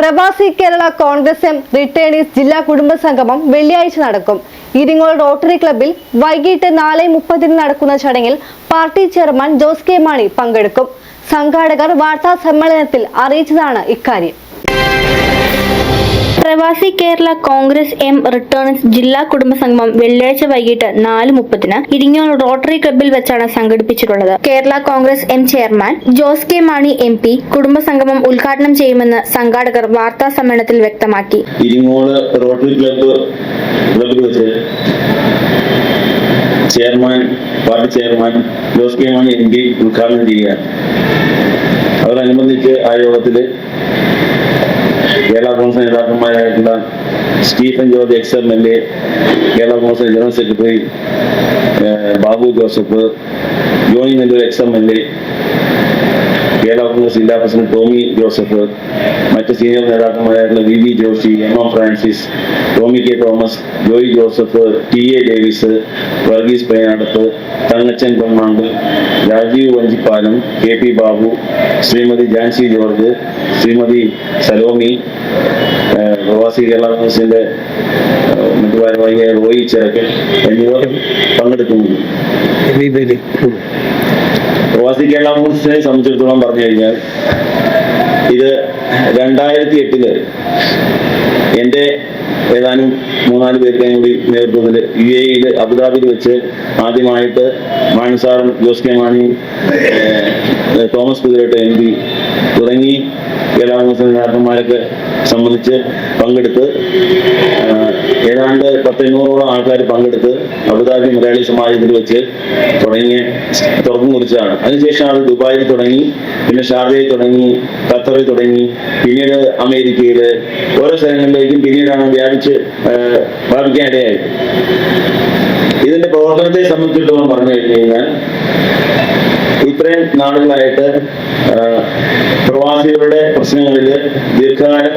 പ്രവാസി Kerala Congress M returnees ജില്ലാ കുടുംബ സംഗമം വെള്ളിയാഴ്ച നടക്കും. ഇരിങ്ങോൾ റോട്ടറി ക്ലബിൽ വൈകിട്ട് നാല് മുപ്പതിന് നടക്കുന്ന ചടങ്ങിൽ party chairman Jose K Mani പങ്കെടുക്കും. സംഘാടകർ വാർത്താ സമ്മേളനത്തിൽ അറിയിച്ചതാണ് ഇക്കാര്യം. പ്രവാസി കേരള കോൺഗ്രസ് എം റിട്ടേൺസ് ജില്ലാ കുടുംബ സംഗമം വെള്ളിയാഴ്ച വൈകിട്ട് നാല് മുപ്പതിന് ഇരിങ്ങോൾ റോട്ടറി ക്ലബിൽ വെച്ചാണ് സംഘടിപ്പിച്ചിട്ടുള്ളത്. Kerala Congress M chairman Jose K Mani M P കുടുംബ സംഗമം ഉദ്ഘാടനം ചെയ്യുമെന്ന് സംഘാടകർ വാർത്താ സമ്മേളനത്തിൽ വ്യക്തമാക്കി. റോട്ടറി ക്ലബ്ബ് ക്ലബ്ബിൽ chairman party chairman Jose K Mani M P ഉദ്ഘാടനം ചെയ്യുകയാണ്. അതോടനുബന്ധിച്ച് ആ യോഗത്തിൽ Kerala Congress നേതാക്കന്മാരായിട്ടുള്ള Stephen George ex M L A Kerala Congress general secretary Babu Joseph Johnny Nellur ex M L A Kerala Congress ജില്ലാ പ്രസിഡന്റ് ടോമി ജോസഫ് മറ്റ് senior നേതാക്കന്മാരായിട്ടുള്ള V V Joshi M M Francis Tomy K Thomas Joy Joseph T A Davis Varghese Payyadath Thankachan Ponmand Rajeev Vanchippalam K P Babu Shrimati Jancy George Shrimati Salomi പ്രവാസി കേരള കോൺഗ്രസിന്റെ മറ്റു ഭാരവാഹിയായ റോയി ചിറക്കൽ എന്നിവർ പങ്കെടുക്കുന്നു പ്രവാസി കേരള കോൺഗ്രസിനെ സംബന്ധിച്ചിടത്തോളം പറഞ്ഞു കഴിഞ്ഞാൽ ഇത് രണ്ടായിരത്തി എട്ടിൽ എന്റെ ഏതാനും മൂന്നാൽ പേരുടെയും കൂടി നേതൃത്വത്തിൽ യു എയിൽ അബുദാബിയിൽ വെച്ച് ആദ്യമായിട്ട് മാണിസാറും ജോസ് കെ മാണിയും തോമസ് കുതിരട്ട് എം പി തുടങ്ങി കേരള മുസ്ലിം നേതാക്കന്മാരൊക്കെ സംബന്ധിച്ച് പങ്കെടുത്ത് ഏതാണ്ട് പത്തഞ്ഞൂറോളം ആൾക്കാർ പങ്കെടുത്ത് അബുദാബി മലയാളി സമാജത്തിൽ വെച്ച് തുടങ്ങിയ തുറന്നു കുറിച്ചതാണ് അതിനുശേഷം അത് ദുബായിൽ തുടങ്ങി പിന്നെ ഷാർജയിൽ തുടങ്ങി ഖത്തറിൽ തുടങ്ങി പിന്നീട് അമേരിക്കയിൽ ഓരോ സ്ഥലങ്ങളിലേക്കും പിന്നീടാണ് വ്യാപിച്ച് ഇടയായത്. ഇതിന്റെ പ്രവർത്തനത്തെ സംബന്ധിച്ചിടത്തോളം പറഞ്ഞു കഴിഞ്ഞു കഴിഞ്ഞാൽ ഇത്രയും നാളുകളായിട്ട് പ്രവാസികളുടെ പ്രശ്നങ്ങളിൽ ദീർഘകാലം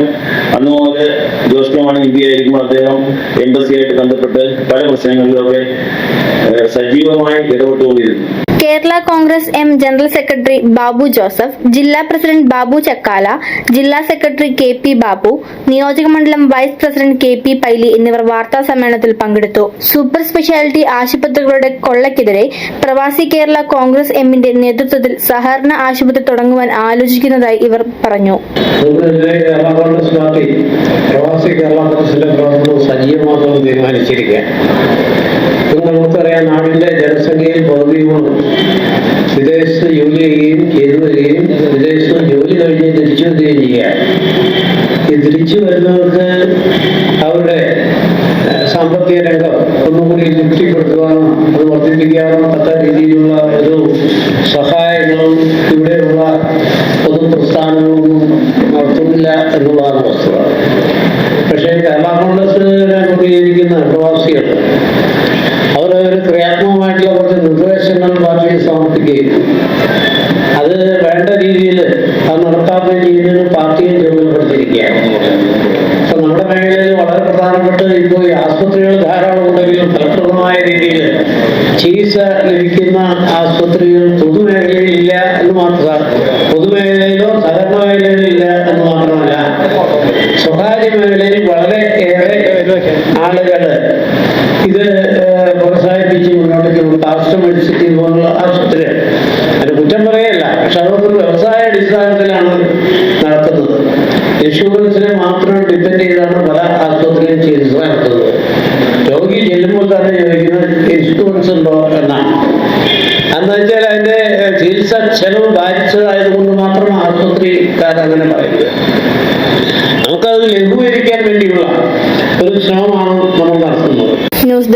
അന്ന് മുതൽ Jose K Mani M P ആയിരിക്കുമ്പോൾ അദ്ദേഹം എംബസിയായിട്ട് ബന്ധപ്പെട്ട് പല പ്രശ്നങ്ങളിലൊക്കെ സജീവമായി ഇടപെട്ടുകൊണ്ടിരുന്നു. Kerala Congress M general secretary Babu Joseph ജില്ലാ പ്രസിഡന്റ് ബാബു ചക്കാല ജില്ലാ സെക്രട്ടറി കെ പി ബാബു നിയോജകമണ്ഡലം vice president K P Paily എന്നിവർ വാർത്താ സമ്മേളനത്തിൽ പങ്കെടുത്തു. സൂപ്പർ സ്പെഷ്യാലിറ്റി ആശുപത്രികളുടെ കൊള്ളയ്ക്കെതിരെ പ്രവാസി കേരള കോൺഗ്രസ് എമ്മിന്റെ നേതൃത്വത്തിൽ സഹകരണ ആശുപത്രി തുടങ്ങുവാൻ ആലോചിക്കുന്നതായി ഇവർ പറഞ്ഞു. പ്രവാസി ഇന്ന് നമുക്കറിയാം നാടിന്റെ ജനസംഖ്യയിൽ പകുതിയോളം വിദേശത്ത് ജോലി ചെയ്യുകയും ചെയ്തു വരികയും വിദേശത്ത് ജോലി കഴിഞ്ഞ് തിരിച്ചു വരികയും ചെയ്യാം. ഈ തിരിച്ചു വരുന്നവർക്ക് അവരുടെ സാമ്പത്തിക രംഗം ഒന്നുകൂടി തൃപ്തിപ്പെടുത്തുവാനും അത് വർദ്ധിപ്പിക്കാനും തക്ക രീതിയിലുള്ള ഒരു സഹായങ്ങളും ഇവിടെയുള്ള പൊതുപ്രസ്ഥാനങ്ങളൊന്നും നടത്തുന്നില്ല എന്നുള്ളതാണ് വസ്തുത. പക്ഷേ കേരള കോൺഗ്രസ് പ്രതികരിക്കുന്ന പ്രവാസികൾ ഒരു ക്രിയാത്മകമായിട്ടുള്ള കുറച്ച് നിർദ്ദേശങ്ങൾ പാർട്ടിയെ സമർപ്പിക്കുകയും അത് വേണ്ട രീതിയിൽ അത് നടത്താത്ത രീതിയിൽ പാർട്ടിയും ചുമതലപ്പെടുത്തിയിരിക്കുകയാണ് അപ്പൊ നമ്മുടെ മേഖലയിൽ വളരെ പ്രധാനപ്പെട്ട ഇപ്പോൾ ഈ ആസ്പത്രികൾ ധാരാളം ഉണ്ടെങ്കിലും ഫലപ്രദമായ രീതിയിൽ ചികിത്സ ലഭിക്കുന്ന ആസ്പത്രികൾ പൊതുമേഖലയിൽ ഇല്ല എന്ന് മാത്രമല്ല പൊതുമേഖലയിലോ സഹകരണ മേഖലയിലോ ഇല്ല എന്ന് മാത്രമല്ല സ്വകാര്യ മേഖലയിൽ വളരെ ഏറെ ആളുകൾ ഇത് പോകും മേടിച്ചിട്ട് ഇതുപോലുള്ള പോലുള്ള ആശുപത്രി അത് കുറ്റം പറയല്ല പക്ഷെ അതൊക്കെ ഒരു വ്യവസായ അടിസ്ഥാനത്തിലാണ് നടത്തുന്നത് ഇൻഷുറൻസിനെ മാത്രം ഡിപ്പെൻഡ് ചെയ്താണ് പല ആശുപത്രിയിലും ചികിത്സ നടത്തുന്നത്. രോഗി ചെല്ലുമ്പോൾ തന്നെ ചോദിക്കുന്നത് ഇൻഷുറൻസ് ഉണ്ടോ എന്നാണ്. എന്താ വെച്ചാൽ അതിന്റെ ചികിത്സ ചെലവ് ബാധിച്ചതായതുകൊണ്ട് മാത്രം ആശുപത്രിക്കാർ അങ്ങനെ പറയുന്നത്. നമുക്കത് ലഘൂകരിക്കാൻ വേണ്ടിയുള്ള ഒരു ശ്രമമാണ് നമ്മൾ